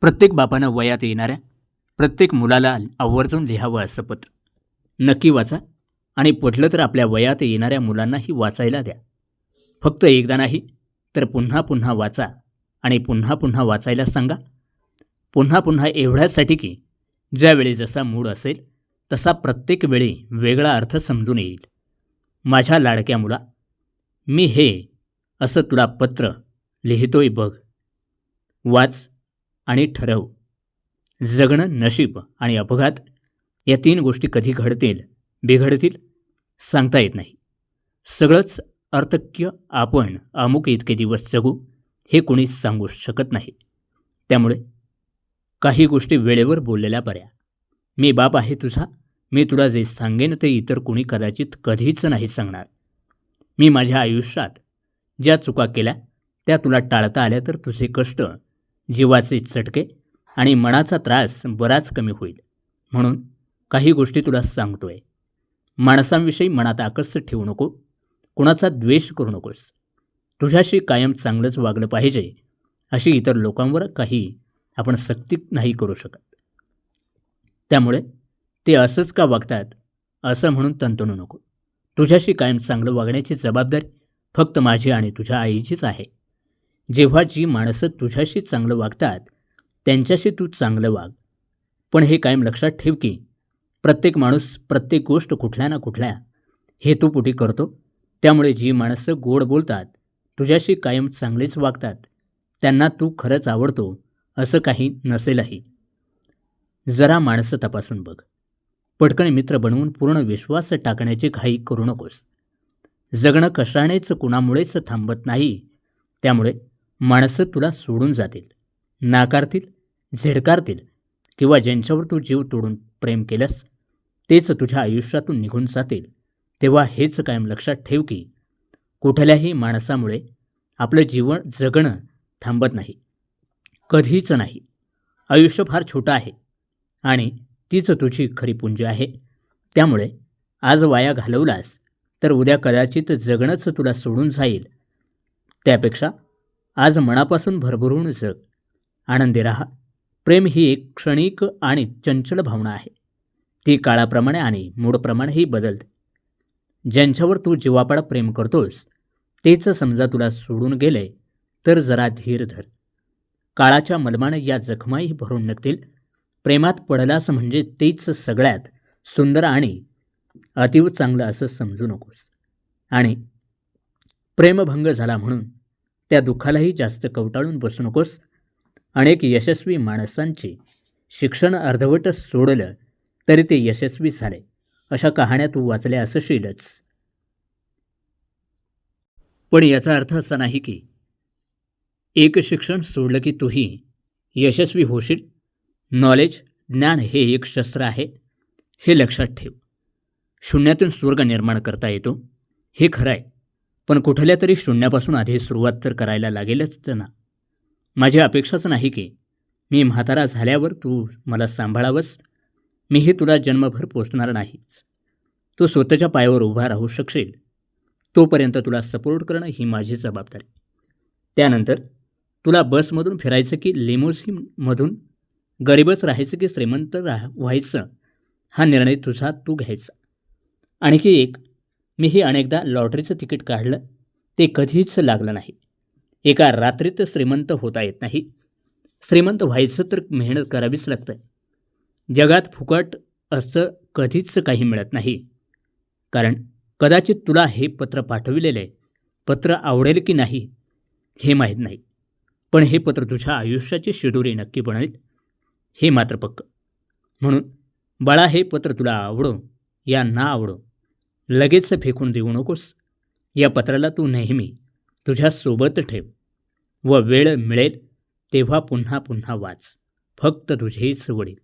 प्रत्येक बापानं वयात येणाऱ्या प्रत्येक मुलाला आवर्जून लिहावं असं पत्र नक्की वाचा आणि पटलं तर आपल्या वयात येणाऱ्या मुलांनाही वाचायला द्या. फक्त एकदा नाही तर पुन्हा पुन्हा वाचा आणि पुन्हा पुन्हा वाचायला सांगा. पुन्हा पुन्हा एवढ्यासाठी की ज्यावेळी जसा मूड असेल तसा प्रत्येक वेळी वेगळा अर्थ समजून येईल. माझ्या लाडक्या मुला मी हे असं तुला पत्र लिहितोय बघ. वाच आणि ठरव. जगणं नशीब आणि अपघात या तीन गोष्टी कधी घडतील बिघडतील सांगता येत नाही. सगळंच अर्थक्य आपण अमुक इतके दिवस जगू हे कोणीच सांगू शकत नाही. त्यामुळे काही गोष्टी वेळेवर बोललेल्या बऱ्या. मी बाप आहे तुझा मी तुला जे सांगेन ते इतर कोणी कदाचित कधीच नाही सांगणार. मी माझ्या आयुष्यात ज्या चुका केल्या त्या तुला टाळता आल्या तर तुझे कष्ट जीवाचे चटके आणि मनाचा त्रास बराच कमी होईल. म्हणून काही गोष्टी तुला सांगतोय. माणसांविषयी मनात आकस्त ठेवू नको. कुणाचा द्वेष करू नकोस. तुझ्याशी कायम चांगलंच वागलं पाहिजे अशी इतर लोकांवर काही आपण सक्ती नाही करू शकत. त्यामुळे ते असंच का वागतात असं म्हणून तंतणू नको. तुझ्याशी कायम चांगलं वागण्याची जबाबदारी फक्त माझी आणि तुझ्या आईचीच आहे. जेव्हा जी माणसं तुझ्याशी चांगलं वागतात त्यांच्याशी तू चांगलं वाग. पण हे कायम लक्षात ठेव की प्रत्येक माणूस प्रत्येक गोष्ट कुठल्या ना कुठल्या हेतूपोटी करतो. त्यामुळे जी माणसं गोड बोलतात तुझ्याशी कायम चांगलेच वागतात त्यांना तू खरंच आवडतो असं काही नसेलही. जरा माणसं तपासून बघ. पटकन मित्र बनवून पूर्ण विश्वास टाकण्याची घाई करू नकोस. जगणं कशानेच कुणामुळेच थांबत नाही. त्यामुळे माणसं तुला सोडून जातील. नाकारतील झेडकारतील किंवा ज्यांच्यावर तू जीव तोडून प्रेम केलंस तेच तुझ्या आयुष्यातून निघून जातील. तेव्हा हेच कायम लक्षात ठेव की कुठल्याही माणसामुळे आपलं जीवन जगणं थांबत नाही. कधीच नाही. आयुष्य फार छोटं आहे आणि तीच तुझी खरी पुंज आहे. त्यामुळे आज वाया घालवलास तर उद्या कदाचित जगणंच तुला सोडून जाईल. त्यापेक्षा आज मनापासून भरभरून जग. आनंदी राहा. प्रेम ही एक क्षणिक आणि चंचल भावना आहे. ती काळाप्रमाणे आणि मूडप्रमाणेही बदलते. ज्यांच्यावर तू जीवापाड प्रेम करतोस तेच समजा तुला सोडून गेले तर जरा धीर धर. काळाच्या मलमानं या जखमाही भरून निघतील. प्रेमात पडलास म्हणजे तेच सगळ्यात सुंदर आणि अतीव चांगलं असं समजू नकोस. आणि प्रेमभंग झाला म्हणून त्या दुःखालाही जास्त कवटाळून बसू नकोस. अनेक यशस्वी माणसांची शिक्षण अर्धवट सोडलं तरी ते यशस्वी झाले. अशा कहाण्या तू वाचल्या असशीलच. पण याचा अर्थ असा नाही की एक शिक्षण सोडलं की तूही यशस्वी होशील. नॉलेज ज्ञान हे एक शस्त्र आहे. हे लक्षात ठेव. शून्यातून स्वर्ग निर्माण करता येतो? हे खरं आहे पण कुठल्या तरी शून्यापासून आधी सुरुवात तर करायला लागेलच ना. माझी अपेक्षाच नाही की मी म्हातारा झाल्यावर तू मला सांभाळावंस. मीही तुला जन्मभर पोचणार नाहीच. तू स्वतःच्या पायावर उभा राहू शकशील. तोपर्यंत तुला सपोर्ट करणं ही माझी जबाबदारी. त्यानंतर तुला बसमधून फिरायचं की लिमोसिनमधून गरीबच राहायचं की श्रीमंत राह व्हायचं? हा निर्णय तुझा तू घ्यायचा. आणखी एक मीही अनेकदा लॉटरीचं तिकीट काढलं ते कधीच लागलं नाही. एका रात्रीत श्रीमंत होता येत नाही. श्रीमंत व्हायचं तर मेहनत करावीच लागतं. जगात फुकट असं कधीच काही मिळत नाही. कारण कदाचित तुला हे पत्र पाठविलेलं आहे पत्र आवडेल की नाही हे माहीत नाही. पण हे पत्र तुझ्या आयुष्याची शिडोरी नक्की बनेल हे मात्र पक्क. म्हणून बाळा हे पत्र तुला आवडो या ना आवडो. लगेच फेकून देऊ नकोस. या पत्राला तू नेहमी तुझ्यासोबत ठेव व वेळ मिळेल तेव्हा पुन्हा पुन्हा वाच. फक्त तुझेच वडील.